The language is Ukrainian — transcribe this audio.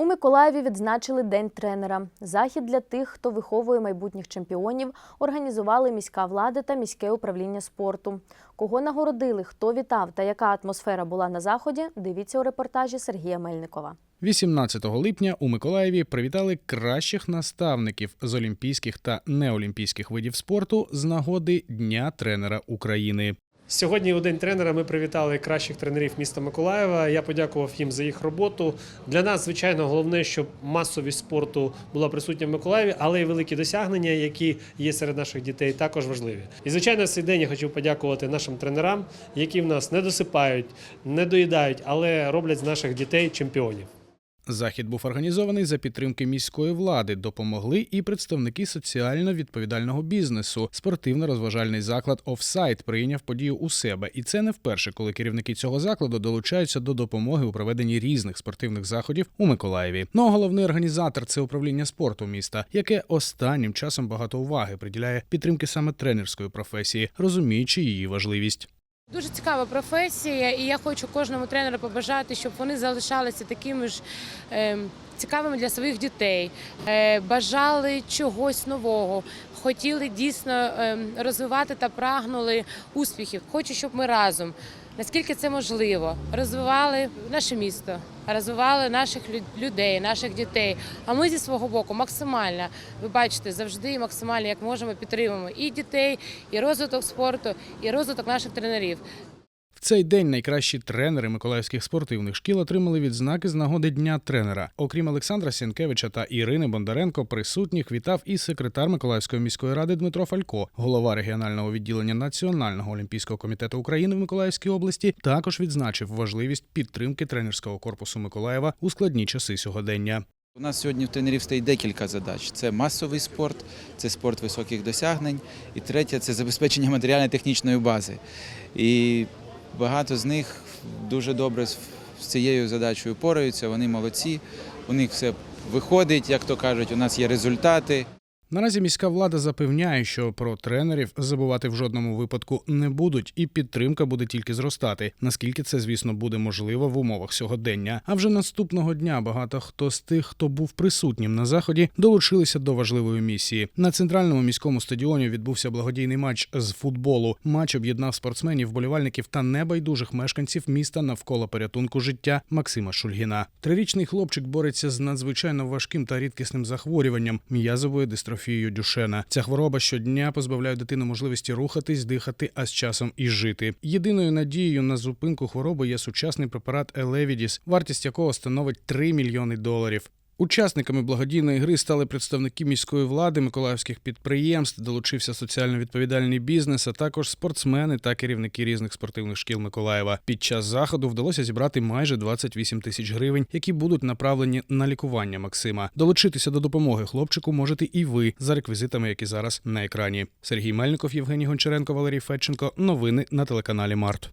У Миколаєві відзначили День тренера. Захід для тих, хто виховує майбутніх чемпіонів, організували міська влада та міське управління спорту. Кого нагородили, хто вітав та яка атмосфера була на заході, дивіться у репортажі Сергія Мельникова. 18 липня у Миколаєві привітали кращих наставників з олімпійських та неолімпійських видів спорту з нагоди Дня тренера України. Сьогодні у день тренера ми привітали кращих тренерів міста Миколаєва. Я подякував їм за їх роботу. Для нас, звичайно, головне, щоб масовість спорту була присутня в Миколаєві, але й великі досягнення, які є серед наших дітей, також важливі. І звичайно, цей день я хочу подякувати нашим тренерам, які в нас не досипають, не доїдають, але роблять з наших дітей чемпіонів. Захід був організований за підтримки міської влади. Допомогли і представники соціально відповідального бізнесу. Спортивно-розважальний заклад Офсайт прийняв подію у себе, і це не вперше, коли керівники цього закладу долучаються до допомоги у проведенні різних спортивних заходів у Миколаєві. Ну а головний організатор це управління спорту міста, яке останнім часом багато уваги приділяє підтримки саме тренерської професії, розуміючи її важливість. Дуже цікава професія, і я хочу кожному тренеру побажати, щоб вони залишалися такими ж е, цікавими для своїх дітей, е, бажали чогось нового, хотіли дійсно е, розвивати та прагнули успіхів. Хочу, щоб ми разом, наскільки це можливо, розвивали наше місто, розвивали наших лю- людей, наших дітей. А ми зі свого боку максимально, ви бачите, завжди максимально як можемо підтримуємо і дітей, і розвиток спорту, і розвиток наших тренерів. В цей день найкращі тренери миколаївських спортивних шкіл отримали відзнаки з нагоди дня тренера. Окрім Олександра Сінкевича та Ірини Бондаренко, присутніх вітав і секретар Миколаївської міської ради Дмитро Фалько, голова регіонального відділення Національного олімпійського комітету України в Миколаївській області. Також відзначив важливість підтримки тренерського корпусу Миколаєва у складні часи сьогодення. У нас сьогодні в тренерів стоїть декілька задач: це масовий спорт, це спорт високих досягнень, і третє це забезпечення матеріально-технічної бази. І багато з них дуже добре з цією задачею пораються. Вони молодці, у них все виходить, як то кажуть, у нас є результати. Наразі міська влада запевняє, що про тренерів забувати в жодному випадку не будуть, і підтримка буде тільки зростати. Наскільки це, звісно, буде можливо в умовах сьогодення. А вже наступного дня багато хто з тих, хто був присутнім на заході, долучилися до важливої місії. На центральному міському стадіоні відбувся благодійний матч з футболу. Матч об'єднав спортсменів, болівальників та небайдужих мешканців міста навколо порятунку життя Максима Шульгіна. Трирічний хлопчик бореться з надзвичайно важким та рідкісним захворюванням м'язовою дистрофією Дюшена. Ця хвороба щодня позбавляє дитину можливості рухатись, дихати, а з часом і жити. Єдиною надією на зупинку хвороби є сучасний препарат Елевідіс, вартість якого становить 3 мільйони доларів. Учасниками благодійної гри стали представники міської влади, миколаївських підприємств, долучився соціально відповідальний бізнес, а також спортсмени та керівники різних спортивних шкіл Миколаєва. Під час заходу вдалося зібрати майже 28 тисяч гривень, які будуть направлені на лікування Максима. Долучитися до допомоги хлопчику можете і ви за реквізитами, які зараз на екрані. Сергій Мельников, Євгеній Гончаренко, Валерій Федченко. Новини на телеканалі Март.